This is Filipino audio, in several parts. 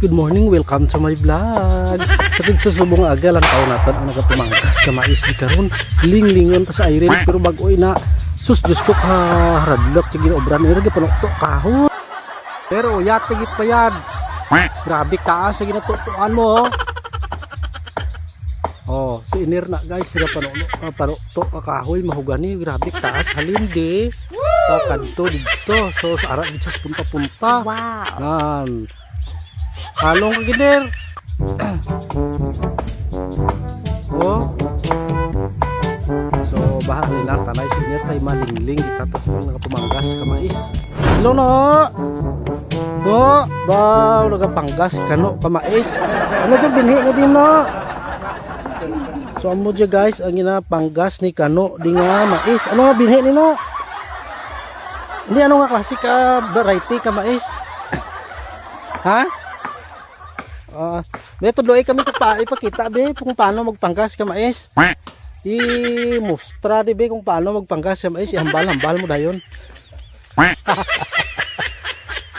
good morning. Welcome to my vlog. Sa susubong aga lang tao natin ang nagapumangkas ka mais di karon. Linglingon ta sa irin pero bago na sus Diyos ko ka haradlok sa ginaobran ira gi panukto kaho. Pero uyat tigit pa yan. Grabe taas sa ginatutuan mo. oh. Oh, si Inir na guys, sila panukto ka kahoy mahugani, grabe taas halindi. Pakadto dito. So sa ara gid sa punta-punta. Wow. Yan. Halong ka gider. oh. So baha nila tanay sinir kay malingling kita to nagapumanggas ka mais. Hello no. No, ba nagapanggas kano ka mais. Ano jud binhi mo din no? So amo dyan guys ang ginapanggas ni kano di nga mais. Ano nga binhi ni no? Hindi ano nga klase ka variety ka mais? ha? Uh, tuloy kami pa ipakita be kung paano magpanggas ka mais. I mustra di be kung paano magpanggas ka mais, ihambal-hambal mo dayon.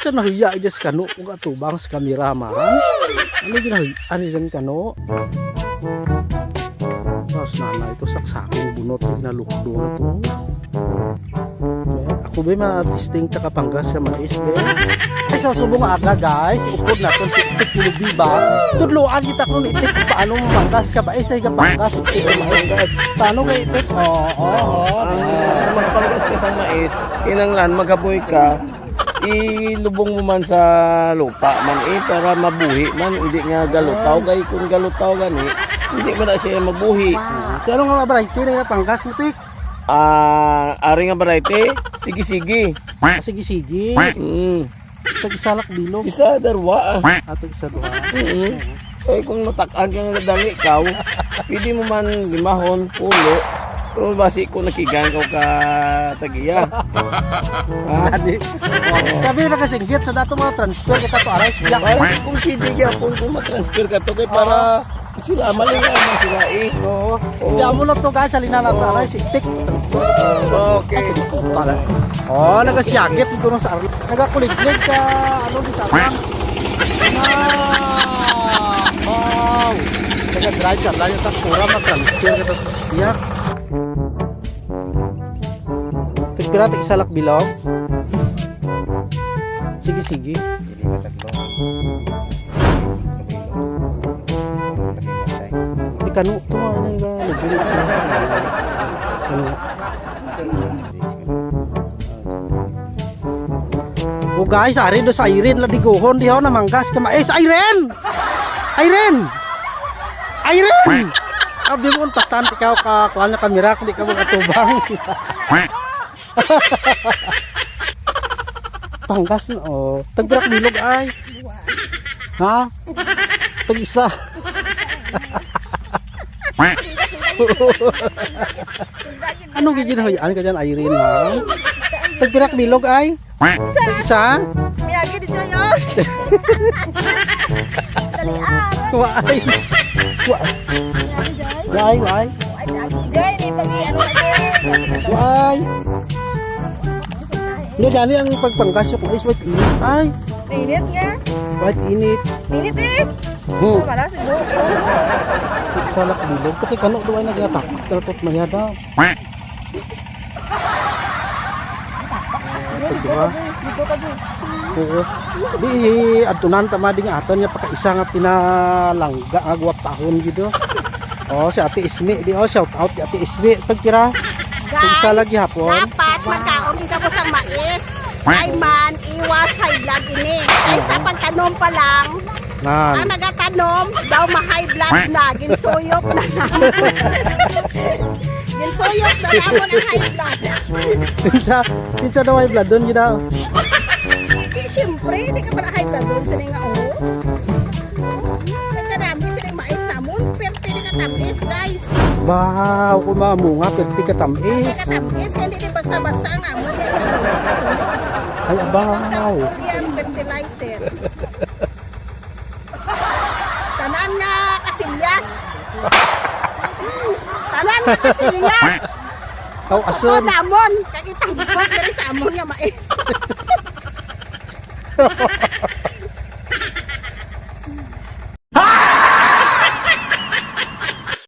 Sa nahuya ijas kano kung atubang sa kamera man. Ano ginahuya? Ano dyan kano? Tapos nana ito saksaking bunot ginalukdo na to. Ako ba ma-testing ka kapanggas sa mais be? Ay sa subong aga guys, upod natin si Itik Pulubiba. Tudloan kita kung Itik paano manggas ka ba? Isa ka panggas Itik ka guys. Paano ka Itik? Oo, oo, oo. Ang magpanggas ka sa mais, kinanglan magaboy ka, ilubong mo man sa lupa man eh para mabuhi man hindi nga galutaw kay kung galutaw gani hindi mo na siya mabuhi Kaya ano nga variety na panggas mo Tik? ah ari nga variety sige sige Sige sige. mm. Tag isalak bilog. isa darwa ah. At isa duha. mm eh kung matakan ka nga dali ikaw pwede mo man limahon pulo pero basi ko nakigan ko ka tagiya Adi. Kami na kasinggit sa dato mga transfer kita to. Ay, kung hindi gyapon kung matransfer ka to kay para sila malingaw man sila eh. Oo. Hindi mo na to guys, halina na to aray si Itik. Okay. Oh, nagasyagit dito na sa arlo. Nagakuliglig sa ano di sa arlo. Wow. Naga-drive ka, layo ta pura matransfer ka to siya. Tigpira tig salak bilog. Sige sige. Di kanu to ano nga nagulit na. Kanu. Oh guys, ari do sa Irene la digohon di na manggas ka mais Irene. Irene. Irene. Abi mo tatan ikaw ka kuan na kamera kundi ka magatubang. Panggas na oh. Tagbirak bilog ay. Ha? Tag isa. ano giginahoyan ka dyan Irene ha? Tagbirak bilog ay. Tag isa. Miyagi di Joyos. Dali ah. Waay. Wa- Miyagi Joy. Waay, waay. Ay, dagi Joy. Di pagi ano lagi. Waay. Nga gani ang pagpanggas yung is white init. Ay, Minit nga. white init. Minit eh. Hmm. Wala siguro. Salak bilog. Pati kano doon ay nagnatakot. Talatot mayada. Diba? Oo. Di adunan tama ding aton niya pakaisa nga pinalangga nga guwap tahon gitu. Oh, si Ate Ismi, di oh shout out Ate Ismi. Tagkira. Tagsa lagi hapon. dapat magkaon ka po sa mais. Ay man, iwas high blood ini. Ay sa pagtanom pa lang, ang Nan. nagatanom, daw ma-high blood na. Ginsuyop na naman. Ginsuyop na naman ang high blood. Tinsa, tinsa daw ay blood doon gida. Eh, siyempre, hindi ka na high blood doon sa nga o? Nagkarami sila yung mais namon, pero pwede ka tamis, guys. Wow, kumamunga perti ka Pwede ka tamis. tamis, kaya hindi basta-basta ang sa sunod. Ay abaw. Sa Korean fertilizer. Tanan nga kasilyas. Tanan nga kasilyas. Aw Ito ason. namon. Kakitang gipot dari sa amon nga mais.